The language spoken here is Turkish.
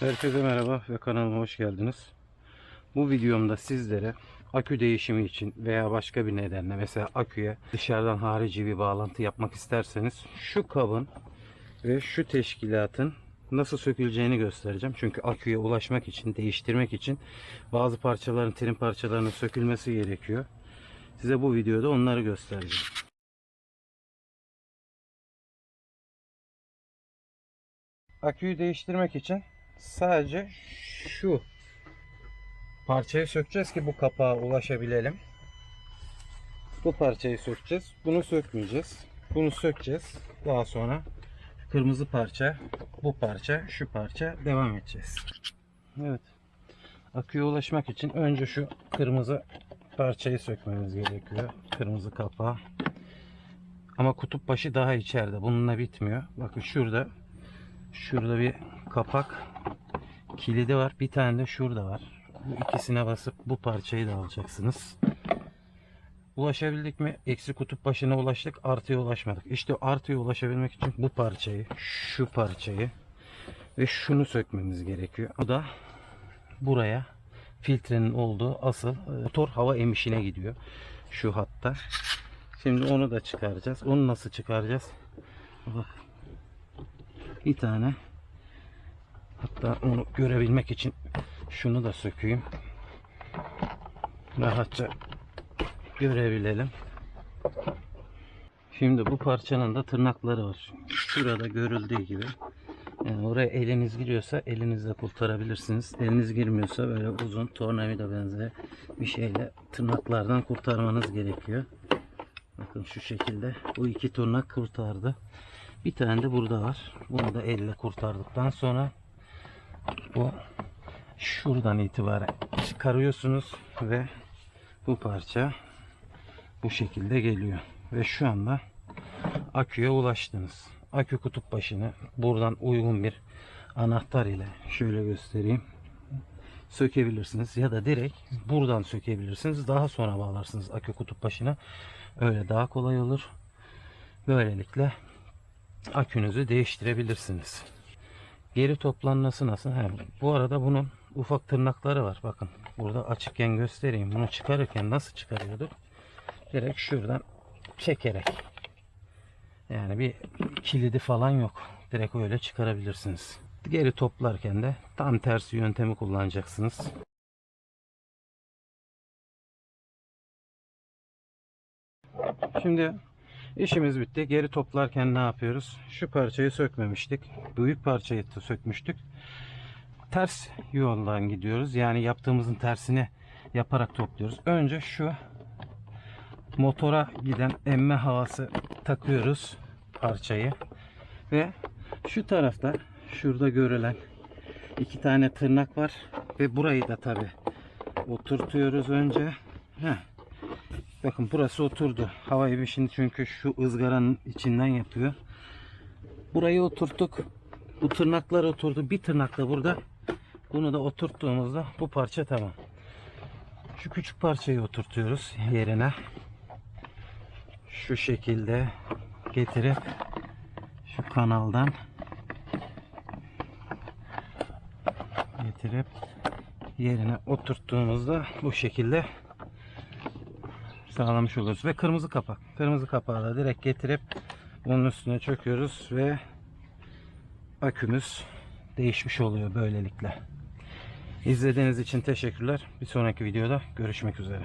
Herkese merhaba ve kanalıma hoş geldiniz. Bu videomda sizlere akü değişimi için veya başka bir nedenle mesela aküye dışarıdan harici bir bağlantı yapmak isterseniz şu kabın ve şu teşkilatın nasıl söküleceğini göstereceğim. Çünkü aküye ulaşmak için, değiştirmek için bazı parçaların, trim parçalarının sökülmesi gerekiyor. Size bu videoda onları göstereceğim. Aküyü değiştirmek için sadece şu parçayı sökeceğiz ki bu kapağa ulaşabilelim. Bu parçayı sökeceğiz. Bunu sökmeyeceğiz. Bunu sökeceğiz. Daha sonra kırmızı parça, bu parça, şu parça devam edeceğiz. Evet. Aküye ulaşmak için önce şu kırmızı parçayı sökmemiz gerekiyor. Kırmızı kapağı. Ama kutup başı daha içeride. Bununla bitmiyor. Bakın şurada Şurada bir kapak kilidi var. Bir tane de şurada var. İkisine basıp bu parçayı da alacaksınız. Ulaşabildik mi? Eksi kutup başına ulaştık. Artıya ulaşmadık. İşte artıya ulaşabilmek için bu parçayı, şu parçayı ve şunu sökmemiz gerekiyor. Bu da buraya filtrenin olduğu asıl e, motor hava emişine gidiyor. Şu hatta. Şimdi onu da çıkaracağız. Onu nasıl çıkaracağız? Bak bir tane hatta onu görebilmek için şunu da sökeyim. Rahatça görebilelim. Şimdi bu parçanın da tırnakları var. Şurada görüldüğü gibi. Yani oraya eliniz giriyorsa elinizle kurtarabilirsiniz. Eliniz girmiyorsa böyle uzun tornavida benzeri bir şeyle tırnaklardan kurtarmanız gerekiyor. Bakın şu şekilde bu iki tırnak kurtardı. Bir tane de burada var. Bunu da elle kurtardıktan sonra bu şuradan itibaren çıkarıyorsunuz ve bu parça bu şekilde geliyor. Ve şu anda aküye ulaştınız. Akü kutup başını buradan uygun bir anahtar ile şöyle göstereyim. Sökebilirsiniz ya da direkt buradan sökebilirsiniz. Daha sonra bağlarsınız akü kutup başına. Öyle daha kolay olur. Böylelikle akünüzü değiştirebilirsiniz. Geri toplanması nasıl? He, bu arada bunun ufak tırnakları var. Bakın burada açıkken göstereyim. Bunu çıkarırken nasıl çıkarıyorduk? Direkt şuradan çekerek. Yani bir kilidi falan yok. Direkt öyle çıkarabilirsiniz. Geri toplarken de tam tersi yöntemi kullanacaksınız. Şimdi İşimiz bitti. Geri toplarken ne yapıyoruz? Şu parçayı sökmemiştik. Büyük parçayı da sökmüştük. Ters yoldan gidiyoruz. Yani yaptığımızın tersini yaparak topluyoruz. Önce şu motora giden emme havası takıyoruz parçayı. Ve şu tarafta şurada görülen iki tane tırnak var. Ve burayı da tabi oturtuyoruz önce. Heh. Bakın burası oturdu. Hava emişini çünkü şu ızgaranın içinden yapıyor. Burayı oturttuk. Bu tırnaklar oturdu. Bir tırnak da burada. Bunu da oturttuğumuzda bu parça tamam. Şu küçük parçayı oturtuyoruz yerine. Şu şekilde getirip şu kanaldan getirip yerine oturttuğumuzda bu şekilde sağlamış oluruz. Ve kırmızı kapak. Kırmızı kapağı da direkt getirip bunun üstüne çöküyoruz ve akümüz değişmiş oluyor böylelikle. İzlediğiniz için teşekkürler. Bir sonraki videoda görüşmek üzere.